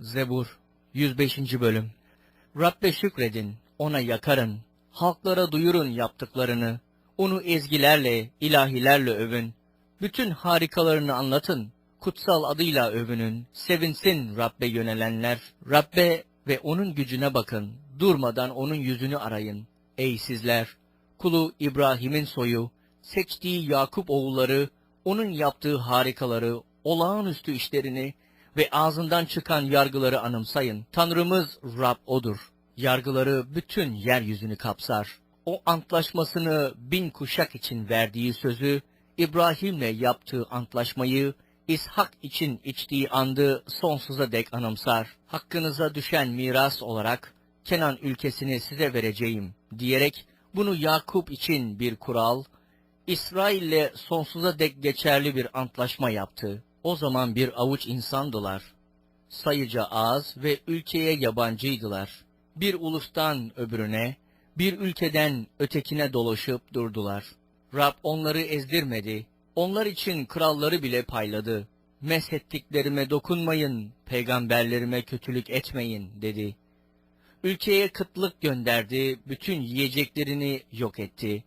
Zebur 105. Bölüm. Rabbe şükredin, ona yakarın, halklara duyurun yaptıklarını, onu ezgilerle, ilahilerle övün, bütün harikalarını anlatın, kutsal adıyla övünün, sevinsin Rabbe yönelenler, Rabbe ve onun gücüne bakın, durmadan onun yüzünü arayın. Ey sizler, kulu İbrahim'in soyu, seçtiği Yakup oğulları, onun yaptığı harikaları, olağanüstü işlerini ve ağzından çıkan yargıları anımsayın. Tanrımız Rab odur. Yargıları bütün yeryüzünü kapsar. O antlaşmasını bin kuşak için verdiği sözü, İbrahim'le yaptığı antlaşmayı, İshak için içtiği andı sonsuza dek anımsar. Hakkınıza düşen miras olarak Kenan ülkesini size vereceğim diyerek bunu Yakup için bir kural, İsrail'le sonsuza dek geçerli bir antlaşma yaptı. O zaman bir avuç insandılar. Sayıca az ve ülkeye yabancıydılar. Bir ulustan öbürüne, bir ülkeden ötekine dolaşıp durdular. Rab onları ezdirmedi. Onlar için kralları bile payladı. Meshettiklerime dokunmayın, peygamberlerime kötülük etmeyin dedi. Ülkeye kıtlık gönderdi, bütün yiyeceklerini yok etti.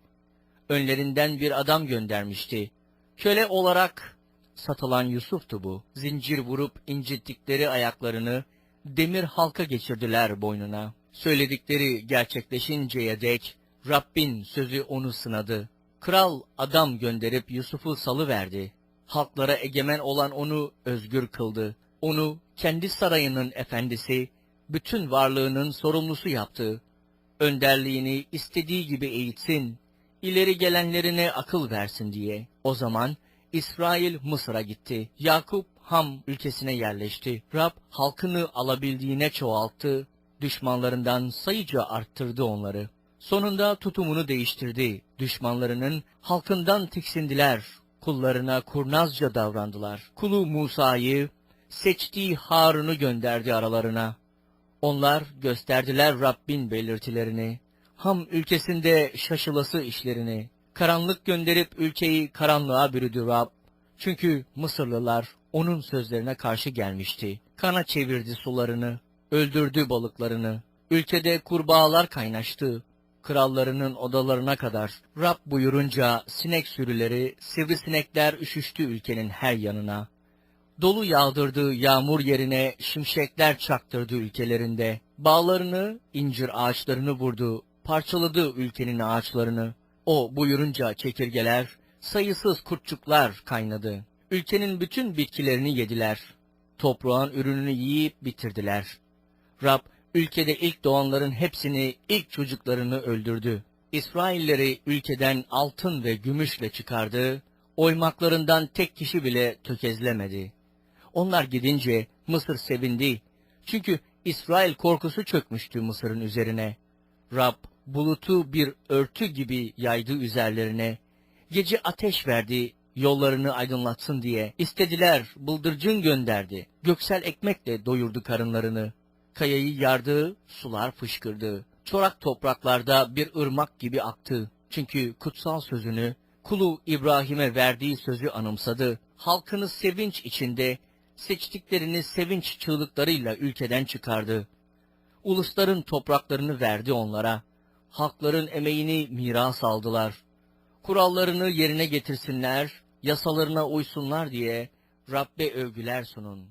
Önlerinden bir adam göndermişti. Köle olarak satılan Yusuf'tu bu. Zincir vurup incittikleri ayaklarını demir halka geçirdiler boynuna. Söyledikleri gerçekleşinceye dek Rabbin sözü onu sınadı. Kral adam gönderip Yusuf'u salıverdi. Halklara egemen olan onu özgür kıldı. Onu kendi sarayının efendisi, bütün varlığının sorumlusu yaptı. Önderliğini istediği gibi eğitsin, ileri gelenlerine akıl versin diye. O zaman İsrail Mısır'a gitti. Yakup Ham ülkesine yerleşti. Rab halkını alabildiğine çoğalttı. Düşmanlarından sayıca arttırdı onları. Sonunda tutumunu değiştirdi. Düşmanlarının halkından tiksindiler. Kullarına kurnazca davrandılar. Kulu Musa'yı, seçtiği Harun'u gönderdi aralarına. Onlar gösterdiler Rabbin belirtilerini. Ham ülkesinde şaşılası işlerini. Karanlık gönderip ülkeyi karanlığa bürüdü Rab. Çünkü Mısırlılar onun sözlerine karşı gelmişti. Kana çevirdi sularını, öldürdü balıklarını. Ülkede kurbağalar kaynaştı. Krallarının odalarına kadar Rab buyurunca sinek sürüleri, sivrisinekler üşüştü ülkenin her yanına. Dolu yağdırdığı yağmur yerine şimşekler çaktırdı ülkelerinde. Bağlarını, incir ağaçlarını vurdu, parçaladı ülkenin ağaçlarını. O buyurunca çekirgeler, sayısız kurtçuklar kaynadı. Ülkenin bütün bitkilerini yediler. Toprağın ürününü yiyip bitirdiler. Rab, ülkede ilk doğanların hepsini, ilk çocuklarını öldürdü. İsrailleri ülkeden altın ve gümüşle çıkardı, oymaklarından tek kişi bile tökezlemedi. Onlar gidince Mısır sevindi. Çünkü İsrail korkusu çökmüştü Mısır'ın üzerine. Rab bulutu bir örtü gibi yaydı üzerlerine. Gece ateş verdi yollarını aydınlatsın diye. İstediler bıldırcın gönderdi. Göksel ekmekle doyurdu karınlarını. Kayayı yardı, sular fışkırdı. Çorak topraklarda bir ırmak gibi aktı. Çünkü kutsal sözünü, kulu İbrahim'e verdiği sözü anımsadı. Halkını sevinç içinde, seçtiklerini sevinç çığlıklarıyla ülkeden çıkardı. Ulusların topraklarını verdi onlara. Halkların emeğini miras aldılar. Kurallarını yerine getirsinler, yasalarına uysunlar diye Rabbe övgüler sunun.